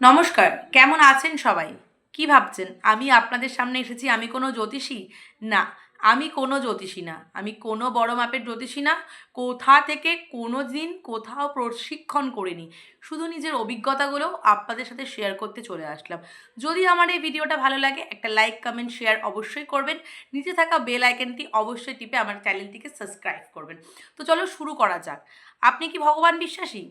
নমস্কার, কেমন আছেন সবাই? কি ভাবছেন? আমি আপনাদের সামনে এসেছি, আমি কোনো জ্যোতিষী? না, আমি কোনো জ্যোতিষী না। আমি কোনো বড় মাপের জ্যোতিষী না। কোথা থেকে কোনো দিন কোথাও প্রশিক্ষণ করিনি। শুধু নিজের অভিজ্ঞতাগুলো আপনাদের সাথে শেয়ার করতে চলে আসলাম। যদি আমার এই ভিডিওটা ভালো লাগে, একটা লাইক কমেন্ট শেয়ার অবশ্যই করবেন। নিচে থাকা বেল আইকনটি অবশ্যই টিপে আমার চ্যানেলটিকে সাবস্ক্রাইব করবেন। তো চলো শুরু করা যাক। আপনি কি ভগবান বিশ্বাসী?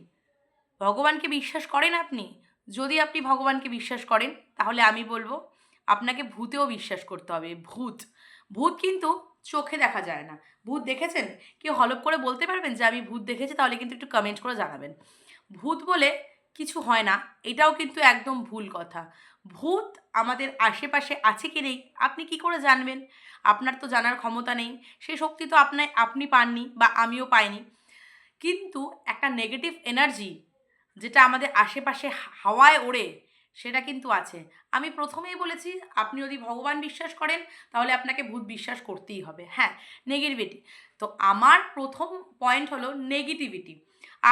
ভগবানকে বিশ্বাস করেন আপনি? যদি আপনি ভগবানকে বিশ্বাস করেন, তাহলে আমি বলব আপনাকে ভূতেও বিশ্বাস করতে হবে, ভূত। ভূত কিন্তু চোখে দেখা যায় না। ভূত দেখেছেন? কেউ হলপ করে বলতে পারবেন যে, আমি ভূত দেখেছি, তাহলে কিন্তু একটু কমেন্ট করে জানাবেন। ভূত বলে কিছু হয় না, এটাও কিন্তু একদম ভুল কথা। ভূত আমাদের আশেপাশে আছে কি নেই, আপনি কি করে জানবেন? আপনার তো জানার ক্ষমতা নেই সেই শক্তি তো আপনার আপনি পাননি বা আমিও পাইনি। কিন্তু একটা নেগেটিভ এনার্জি যেটা আমাদের আশেপাশে হাওয়ায় ওড়ে, সেটা কিন্তু আছে। আমি প্রথমেই বলেছি, আপনি যদি ভগবান বিশ্বাস করেন, তাহলে আপনাকে ভূত বিশ্বাস করতেই হবে। হ্যাঁ নেগেটিভিটি তো আমার প্রথম পয়েন্ট হলো নেগেটিভিটি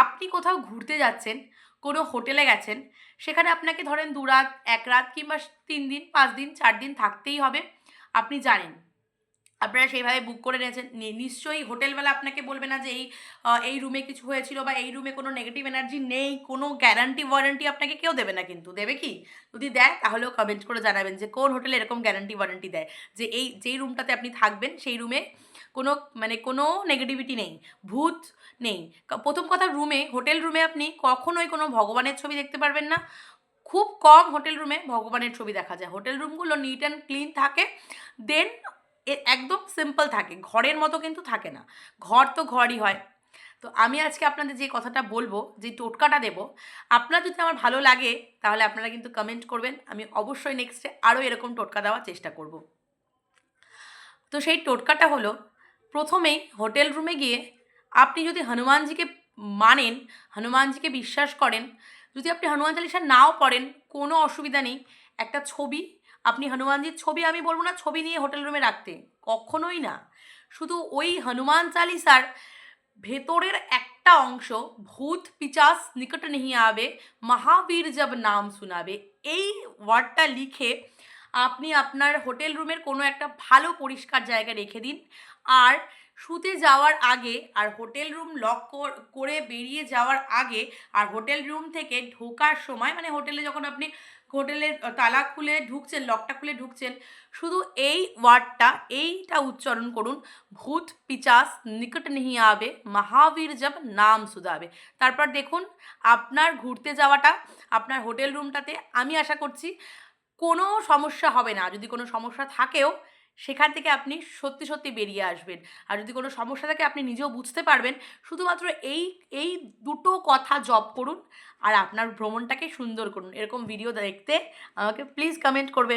আপনি কোথাও ঘুরতে যাচ্ছেন, কোনো হোটেলে গেছেন, সেখানে আপনাকে ধরেন দু রাত, এক রাত কিংবা তিন দিন, পাঁচ দিন, চার দিন থাকতেই হবে। আপনি জানেন আপনারা সেইভাবে বুক করে নিয়েছেন। নিশ্চয়ই হোটেলওয়ালা আপনাকে বলবে না যে এই এই রুমে কিছু হয়েছিল বা এই রুমে কোনো নেগেটিভ এনার্জি নেই, কোনো গ্যারান্টি ওয়ারেন্টি আপনাকে কেউ দেবে না কিন্তু। দেবে কি? যদি দেয়, তাহলেও কমেন্ট করে জানাবেন যে কোন হোটেলে এরকম গ্যারান্টি ওয়ারেন্টি দেয়। যে এই, যেই রুমটাতে আপনি থাকবেন, সেই রুমে কোনো মানে কোনো নেগেটিভিটি নেই, ভূত নেই। প্রথম কথা রুমে হোটেল রুমে আপনি কখনোই কোনো ভগবানের ছবি দেখতে পারবেন না। খুব কম হোটেল রুমে ভগবানের ছবি দেখা যায়। হোটেল রুমগুলো নিট অ্যান্ড ক্লিন থাকে। দেন একদম সিম্পল থাকে, ঘরের মতো কিন্তু থাকে না। ঘর তো ঘরই হয়। তো আমি আজকে আপনাদের যে কথাটা বলব, যে টোটকাটা দেব, আপনার যদি আমার ভালো লাগে, তাহলে আপনারা কিন্তু কমেন্ট করবেন। আমি অবশ্যই নেক্সটে আরও এরকম টোটকা দেওয়ার চেষ্টা করব। তো সেই টোটকাটা হলো, প্রথমেই হোটেল রুমে গিয়ে আপনি যদি হনুমানজিকে মানেন, হনুমানজিকে বিশ্বাস করেন, যদি আপনি হনুমান চালিসা নাও পড়েন, কোনো অসুবিধা নেই। একটা ছবি। আপনি হনুমানজির ছবি আমি বলব না, ছবি নিয়ে হোটেল রুমে রাখতে। কখনোই না। শুধু ওই হনুমান চালিসার ভেতরের একটা অংশ ভূত পিচাস নিকট নেহি আবে, মহাবীর জব নাম শোনাবে। এই ওয়ার্ডটা লিখে আপনি আপনার হোটেল রুমের কোনো একটা ভালো পরিষ্কার জায়গায় রেখে দিন। আর শুতে যাওয়ার আগে আর হোটেল রুম লক করে বেরিয়ে যাওয়ার আগে আর হোটেল রুম থেকে ঢোকার সময় মানে হোটেলে যখন আপনি হোটেলের তালা খুলে ঢুকছেন, লকটা খুলে ঢুকছেন, শুধু এই ওয়ার্ডটা, এইটা উচ্চারণ করুন, ভূত পিচাস নিকট নেহি আবে মহাবীর জব নাম সুদাবে। তারপর দেখুন, আপনার ঘুরতে যাওয়াটা, আপনার হোটেল রুমটাতে, আমি আশা করছি কোনো সমস্যা হবে না। যদি কোনো সমস্যা থাকেও সেখান থেকে আপনি সত্যি সত্যি বেরিয়ে আসবেন। আর যদি কোনো সমস্যা থাকে, আপনি নিজেও বুঝতে পারবেন। শুধুমাত্র এই এই দুটো কথা জব করুন আর আপনার ভ্রমণটাকে সুন্দর করুন। এরকম ভিডিও দেখতে আমাকে প্লিজ কমেন্ট করবেন।